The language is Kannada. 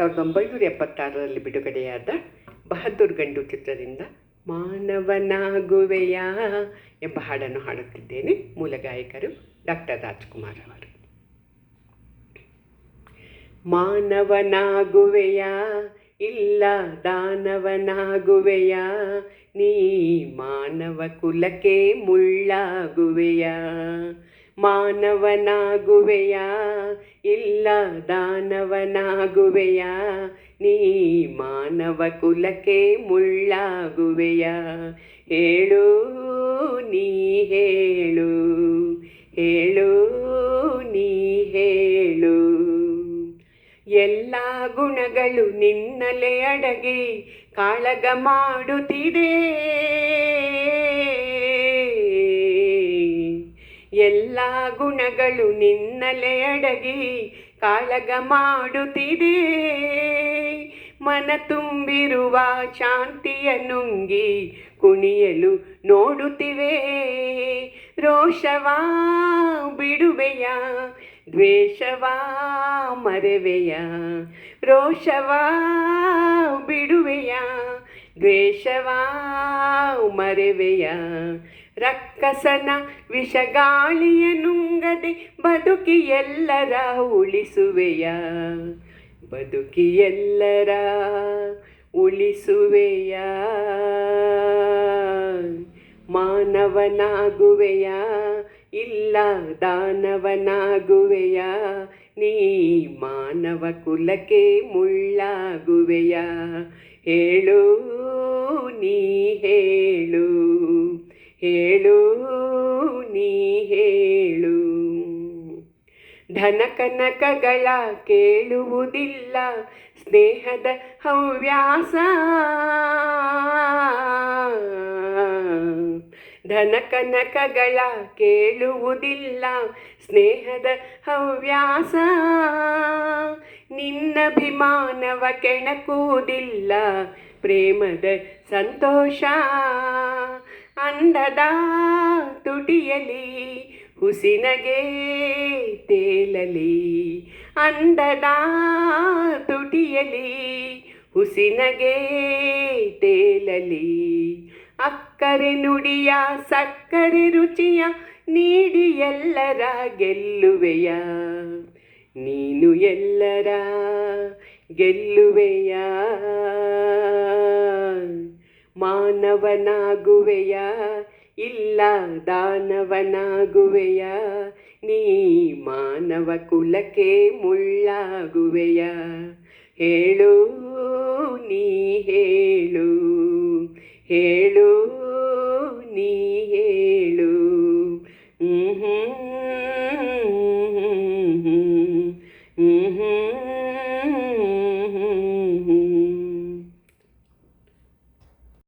ಸಾವಿರದ ಒಂಬೈನೂರ ಎಪ್ಪತ್ತಾರರಲ್ಲಿ ಬಿಡುಗಡೆಯಾದ ಬಹದ್ದೂರ್ ಗಂಡು ಚಿತ್ರದಿಂದ ಮಾನವನಾಗುವೆಯ ಎಂಬ ಹಾಡನ್ನು ಹಾಡುತ್ತಿದ್ದೇನೆ ಮೂಲ ಗಾಯಕರು ಡಾಕ್ಟರ್ ರಾಜ್ಕುಮಾರ್ ಅವರು. ಮಾನವನಾಗುವೆಯ ಇಲ್ಲ ದಾನವನಾಗುವೆಯ? ನೀ ಮಾನವ ಕುಲಕ್ಕೆ ಮುಳ್ಳಾಗುವೆಯ? ಮಾನವನಾಗುವೆಯ, ಇಲ್ಲ ದಾನವನಾಗುವೆಯ, ನೀ ಮಾನವ ಕುಲಕ್ಕೆ ಮುಳ್ಳಾಗುವೆಯ. ಹೇಳು, ನೀ ಹೇಳು ಹೇಳು, ನೀ ಹೇಳು. ಎಲ್ಲ ಗುಣಗಳು ನಿನ್ನಲೆ ಅಡಗಿ ಕಾಳಗ ಮಾಡುತ್ತಿದೆ. ಗುಣಗಳು ನಿನ್ನಲೆ ಅಡಗಿ ಕಾಳಗ ಮಾಡುತ್ತಿದೆ. ಮನ ತುಂಬಿರುವ ಶಾಂತಿಯ ನುಂಗಿ ಕುಣಿಯಲು ನೋಡುತ್ತಿವೆ. ರೋಷವಾ ಬಿಡುವೆಯ, ದ್ವೇಷವಾ ಮರೆವೆಯ, ರೋಷವಾ ಬಿಡುವೆಯ. ದ್ವೇಷವಾ ಮರೆವೆಯ ರಕ್ಕಸನ ವಿಷಗಾಳಿಯ ನುಂಗದೆ ಬದುಕಿ ಎಲ್ಲರ ಉಳಿಸುವೆಯ. ಬದುಕಿ ಎಲ್ಲರ ಉಳಿಸುವೆಯ. ಮಾನವನಾಗುವೆಯ, ಇಲ್ಲ ದಾನವನಾಗುವೆಯ, ನೀ ಮಾನವ ಕುಲಕ್ಕೆ ಮುಳ್ಳಾಗುವೆಯ. ಹೇಳು ನೀ ಹೇಳು. ಹೇಳು ನೀ ಹೇಳು. ಧನ ಕನಕಗಳ ಕೇಳುವುದಿಲ್ಲ ಸ್ನೇಹದ ಹವ್ಯಾಸ. ಧನ ಕನಕಗಳ ಕೇಳುವುದಿಲ್ಲ, ಸ್ನೇಹದ ಹವ್ಯಾಸ. ನಿನ್ನಭಿಮಾನವ ಕೆಣಕುವುದಿಲ್ಲ, ಪ್ರೇಮದ ಸಂತೋಷ. ಅಂದದ ತುಟಿಯಲಿ, ಹುಸಿನಗೆ ತೇಲಲಿ. ಅಂದದ ತುಟಿಯಲಿ, ಹುಸಿನಗೆ ತೇಲಲಿ. ಅಕ್ಕರೆ ನುಡಿಯ, ಸಕ್ಕರೆ ರುಚಿಯ ನೀಡಿ ಎಲ್ಲರ ಗೆಲ್ಲುವೆಯ. ನೀನು ಎಲ್ಲರ ಗೆಲ್ಲುವೆಯ. ಮಾನವನಾಗುವೆಯ, ಇಲ್ಲ ದಾನವನಾಗುವೆಯ. ನೀ ಮಾನವ ಕುಲಕ್ಕೆ ಮುಳ್ಳಾಗುವೆಯ. ಹೇಳು mm